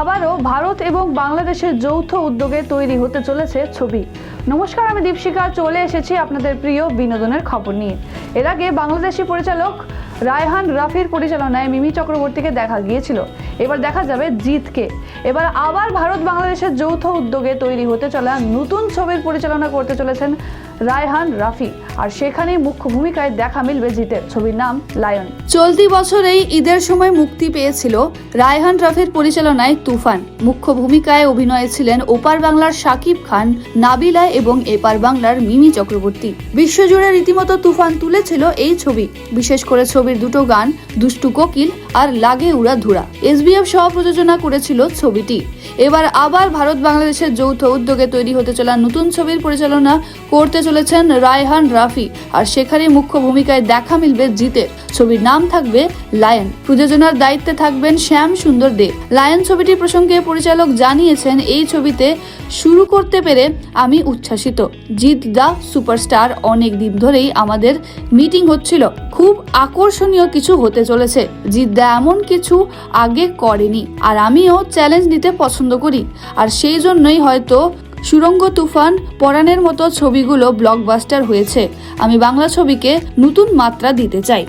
আবারও ভারত এবং বাংলাদেশের যৌথ উদ্যোগে তৈরি হতে চলেছে ছবি। নমস্কার, আমি দীপশিকা চলে এসেছি আপনাদের প্রিয় বিনোদনের খবর নিয়ে। এর আগে বাংলাদেশি পরিচালক রায়হান রাফির পরিচালনায় মিমি চক্রবর্তীকে দেখা গিয়েছিল। এবার দেখা যাবে জিতকে। এবার আবার ভারত বাংলাদেশের যৌথ উদ্যোগে তৈরি হতে চলা নতুন ছবির পরিচালনা করতে চলেছেন রায়হান রাফি। আর সেখানেই মুখ্য ভূমিকায় দেখা মিলবে জিতের। ছবির নাম লায়ন। চলতি বছরেই ঈদের সময় মুক্তি পেয়েছিল রায়হান রাফির পরিচালনায় তুফান। মুখ্য ভূমিকায় অভিনয়ে ছিলেন ওপার বাংলার শাকিব খান, নাবিলা এবং এপার বাংলার মিমি চক্রবর্তী। বিশ্বজুড়ে রীতিমতো তুফান তুলেছিল এই ছবি। বিশেষ করে ছবির দুটো গান, দুষ্টু কোকিল আর লাগে উড়া ধুরা এসবিএফ সহ প্রযোজনা করেছিল ছবিটি। এবার আবার ভারত বাংলাদেশের যৌথ উদ্যোগে তৈরি হতে চলা নতুন ছবির পরিচালনা করতে চলেছেন রায়হান রাফি। আর সেখানে মুখ্য ভূমিকায় দেখা মিলবে জিতের। ছবির নাম থাকবে লায়ন। প্রযোজনার দায়িত্বে থাকবেন শ্যাম সুন্দর দে। লায়ন ছবিটি প্রসঙ্গে পরিচালক জানিয়েছেন, এই ছবিতে শুরু করতে পেরে আমি উচ্ছ্বাসিত। জিৎ দা সুপারস্টার অনেক দিন ধরেই আমাদের মিটিং হচ্ছিল। খুব আকর্ষণীয় কিছু হতে চলেছে, জিদ্দা এমন কিছু আগে করেনি আর আমিও চ্যালেঞ্জ নিতে পছন্দ করি। আর সেই জন্যই হয়তো সুরঙ্গ তুফান পরাণের মতো ছবিগুলো ব্লকবাস্টার হয়েছে। আমি বাংলা ছবিকে নতুন মাত্রা দিতে চাই।